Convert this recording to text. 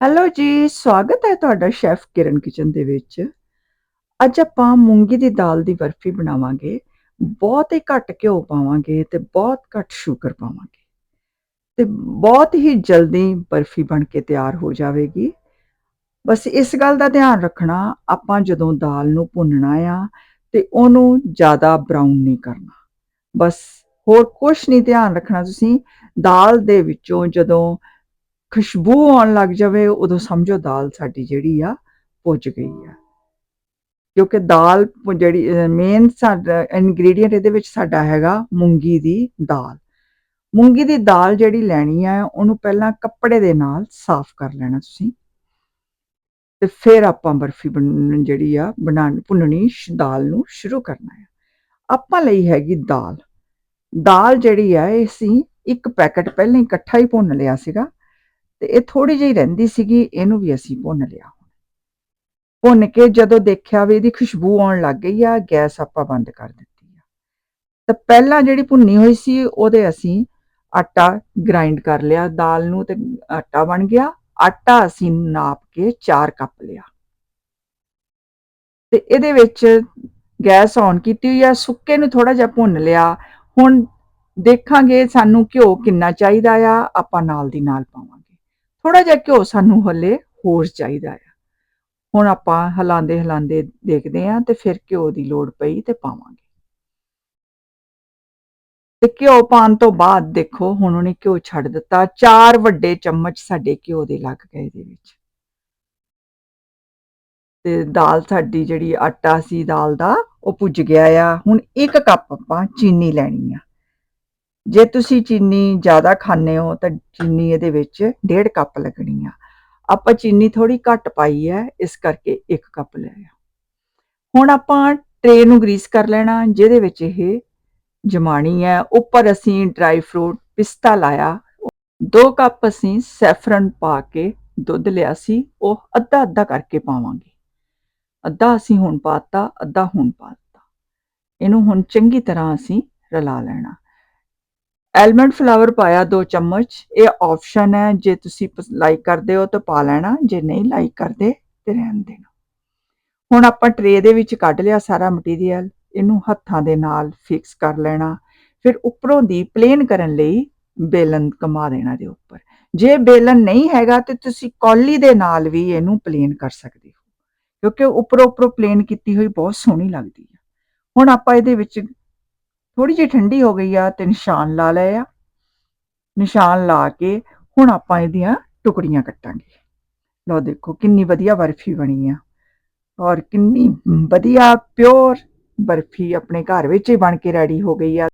Hello ਜੀ, ਸਵਾਗਤ ਹੈ ਤੁਹਾਡਾ ਸ਼ੈਫ ਕਿਰਨ ਕਿਚਨ ਦੇ ਵਿੱਚ। ਅੱਜ ਆਪਾਂ ਮੂੰਗੀ ਦੀ ਦਾਲ ਦੀ ਬਰਫੀ ਬਣਾਵਾਂਗੇ। ਬਹੁਤ ਹੀ ਘੱਟ ਘਿਓ ਪਾਵਾਂਗੇ ਤੇ ਬਹੁਤ ਘੱਟ ਸ਼ੂਗਰ ਪਾਵਾਂਗੇ। ਤੇ ਬਹੁਤ ਹੀ ਜਲਦੀ ਬਰਫੀ ਬਣ ਕੇ ਤਿਆਰ ਹੋ ਜਾਵੇਗੀ। ਬਸ ਇਸ ਗੱਲ ਦਾ ਧਿਆਨ ਰੱਖਣਾ, ਆਪਾਂ ਜਦੋਂ ਦਾਲ ਨੂੰ ਭੁੰਨਣਾ ਆ ਤੇ ਉਹਨੂੰ ਜ਼ਿਆਦਾ ਬਰਾਊਨ ਨਹੀਂ ਕਰਨਾ। ਬਸ ਹੋਰ ਕੁਝ ਨਹੀਂ ਧਿਆਨ ਰੱਖਣਾ ਤੁਸੀਂ। ਦਾਲ ਦੇ ਵਿੱਚੋਂ ਜਦੋਂ ਖੁਸ਼ਬੂ ਆਉਣ ਲੱਗ ਜਾਵੇ, ਉਦੋਂ ਸਮਝੋ ਦਾਲ ਸਾਡੀ ਜਿਹੜੀ ਆ, ਪੁੱਜ ਗਈ ਆ। ਕਿਉਂਕਿ ਦਾਲ ਜਿਹੜੀ ਮੇਨ ਸਾਡਾ ਇਨਗਰੀਡੀਅੰਟ ਇਹਦੇ ਵਿੱਚ ਸਾਡਾ ਹੈਗਾ ਮੂੰਗੀ ਦੀ ਦਾਲ। ਮੂੰਗੀ ਦੀ ਦਾਲ ਜਿਹੜੀ ਲੈਣੀ ਆ, ਉਹਨੂੰ ਪਹਿਲਾਂ ਕੱਪੜੇ ਦੇ ਨਾਲ ਸਾਫ਼ ਕਰ ਲੈਣਾ ਤੁਸੀਂ। ਤੇ ਫਿਰ ਆਪਾਂ ਬਰਫੀ ਬਣਨ ਜਿਹੜੀ ਆ, ਬਣਾਉਣ, ਭੁੰਨਣੀ ਦਾਲ ਨੂੰ ਸ਼ੁਰੂ ਕਰਨਾ ਆ। ਆਪਾਂ ਲਈ ਹੈਗੀ ਦਾਲ। ਦਾਲ ਜਿਹੜੀ ਆ, ਇਹ ਅਸੀਂ ਇੱਕ ਪੈਕਟ ਪਹਿਲਾਂ ਇਕੱਠਾ ਹੀ ਭੁੰਨ ਲਿਆ ਸੀਗਾ। ਤੇ ਇਹ ਥੋੜੀ ਜਿਹੀ ਰਹਿੰਦੀ ਸੀਗੀ, ਇਹਨੂੰ ਵੀ ਅਸੀਂ ਭੁੰਨ ਲਿਆ ਭੁੰਨ ਕੇ ਜਦੋਂ ਦੇਖਿਆ ਵੀ ਇਹਦੀ ਖੁਸ਼ਬੂ ਆਉਣ ਲੱਗ ਗਈ ਆ, ਗੈਸ ਆਪਾਂ ਬੰਦ ਕਰ ਦਿੱਤੀ ਆ। ਤਾਂ ਪਹਿਲਾਂ ਜਿਹੜੀ ਭੁੰਨੀ ਹੋਈ ਸੀ, ਉਹਦੇ ਅਸੀਂ ਆਟਾ ਗ੍ਰਾਈਂਡ ਕਰ ਲਿਆ, ਦਾਲ ਨੂੰ ਤੇ ਆਟਾ ਬਣ ਗਿਆ। ਆਟਾ ਅਸੀਂ ਨਾਪ ਕੇ 4 ਕੱਪ ਲਿਆ। ਤੇ ਇਹਦੇ ਵਿੱਚ ਗੈਸ ਔਨ ਕੀਤੀ ਹੋਈ ਆ, ਸੁੱਕੇ ਨੂੰ ਥੋੜਾ ਜਿਹਾ ਭੁੰਨ ਲਿਆ। ਹੁਣ ਦੇਖਾਂਗੇ ਸਾਨੂੰ ਘਿਓ ਕਿੰਨਾ ਚਾਹੀਦਾ ਆ, ਆਪਾਂ ਨਾਲ ਦੀ ਨਾਲ ਪਾਵਾਂਗੇ। ਥੋੜਾ ਜਿਹਾ ਘਿਓ ਸਾਨੂੰ ਹਲੇ ਹੋਰ ਚਾਹੀਦਾ ਆ। ਹੁਣ ਆਪਾਂ ਹਲਾਉਂਦੇ ਹਲਾਉਂਦੇ ਦੇਖਦੇ ਆਂ ਤੇ ਫਿਰ ਘਿਓ ਦੀ ਲੋੜ ਪਈ ਤੇ ਪਾਵਾਂਗੇ। ਤੇ ਘਿਓ ਪਾਉਣ ਤੋਂ ਬਾਅਦ ਦੇਖੋ, ਹੁਣ ਉਹਨੇ ਘਿਓ ਛੱਡ ਦਿੱਤਾ। ਚਾਰ ਵੱਡੇ ਚਮਚ ਸਾਡੇ ਘਿਓ ਦੇ ਲੱਗ ਗਏ ਦੇ ਵਿੱਚ। ਤੇ ਦਾਲ ਸਾਡੀ ਜਿਹੜੀ ਆਟਾ ਸੀ ਦਾਲ ਦਾ, ਉਹ ਪੁੱਜ ਗਿਆ ਆ। ਹੁਣ ਇੱਕ ਕੱਪ ਆਪਾਂ ਚੀਨੀ ਲੈਣੀ ਆ। ਜੇ ਤੁਸੀਂ ਚੀਨੀ ਜ਼ਿਆਦਾ ਖਾਂਦੇ ਹੋ ਤਾਂ ਚੀਨੀ ਇਹਦੇ ਵਿੱਚ ਡੇਢ ਕੱਪ ਲੱਗਣੀ ਆ। ਆਪਾਂ ਚੀਨੀ ਥੋੜੀ ਘੱਟ ਪਾਈ ਹੈ, ਇਸ ਕਰਕੇ 1 ਕੱਪ ਲਿਆ ਹੁਣ ਆਪਾਂ ਟਰੇ ਨੂੰ ਗਰੀਸ ਕਰ ਲੈਣਾ, ਜਿਹਦੇ ਵਿੱਚ ਇਹ ਜਮਾਣੀ ਹੈ। ਉੱਪਰ ਅਸੀਂ ਡਰਾਈ ਫਰੂਟ ਪਿਸਤਾ ਲਾਇਆ। 2 ਕੱਪ ਅਸੀਂ ਸੈਫਰਨ ਪਾ ਕੇ ਦੁੱਧ ਲਿਆ ਸੀ। ਉਹ ਅੱਧਾ ਅੱਧਾ ਕਰਕੇ ਪਾਵਾਂਗੇ। ਅੱਧਾ ਅਸੀਂ ਹੁਣ ਪਾਤਾ, ਅੱਧਾ ਹੁਣ ਪਾਤਾ। ਇਹਨੂੰ ਹੁਣ ਚੰਗੀ ਤਰ੍ਹਾਂ ਅਸੀਂ ਰਲਾ ਲੈਣਾ। ਐਲਮੰਡ ਫਲਾਵਰ ਪਾਇਆ 2 ਚਮਚ। ਇਹ ਆਪਸ਼ਨ ਹੈ, ਜੇ ਤੁਸੀਂ ਲਾਈਕ ਕਰਦੇ ਹੋ ਤਾਂ ਪਾ ਲੈਣਾ, ਜੇ ਨਹੀਂ ਲਾਈਕ ਕਰਦੇ ਤੇ ਰਹਿਣ ਦੇਣਾ। ਹੁਣ ਆਪਾਂ ਟਰੇ ਦੇ ਵਿੱਚ ਕੱਢ ਲਿਆ ਸਾਰਾ ਮਟੀਰੀਅਲ ਇਹਨੂੰ ਹੱਥਾਂ ਦੇ ਨਾਲ ਫਿਕਸ ਕਰ ਲੈਣਾ। ਫਿਰ ਉੱਪਰੋਂ ਦੀ ਪਲੇਨ ਕਰਨ ਲਈ ਬੇਲਨ ਕਮਾ ਦੇਣਾ ਦੇ ਉੱਪਰ। ਜੇ ਬੇਲਨ ਨਹੀਂ ਹੈਗਾ ਤੇ ਤੁਸੀਂ ਕੌਲੀ ਦੇ ਨਾਲ ਵੀ ਇਹਨੂੰ ਪਲੇਨ ਕਰ ਸਕਦੇ ਹੋ। ਕਿਉਂਕਿ ਉੱਪਰੋਂ ਉੱਪਰੋਂ ਪਲੇਨ ਕੀਤੀ ਹੋਈ ਬਹੁਤ ਸੋਹਣੀ ਲੱਗਦੀ ਹੈ। ਹੁਣ ਆਪਾਂ ਇਹਦੇ ਵਿੱਚ ਥੋੜੀ ਜਿਹੀ ਠੰਡੀ ਹੋ ਗਈ ਆ ਤੇ ਨਿਸ਼ਾਨ ਲਾ ਲਏ ਆ। ਨਿਸ਼ਾਨ ਲਾ ਕੇ ਹੁਣ ਆਪਾਂ ਇਹਦੀਆਂ ਟੁਕੜੀਆਂ ਕੱਟਾਂਗੇ। ਲਓ ਦੇਖੋ ਕਿੰਨੀ ਵਧੀਆ ਬਰਫੀ ਬਣੀ ਆ ਔਰ ਕਿੰਨੀ ਵਧੀਆ ਪਿਓਰ ਬਰਫੀ ਆਪਣੇ ਘਰ ਵਿੱਚ ਹੀ ਬਣ ਕੇ ਰੈਡੀ ਹੋ ਗਈ ਆ।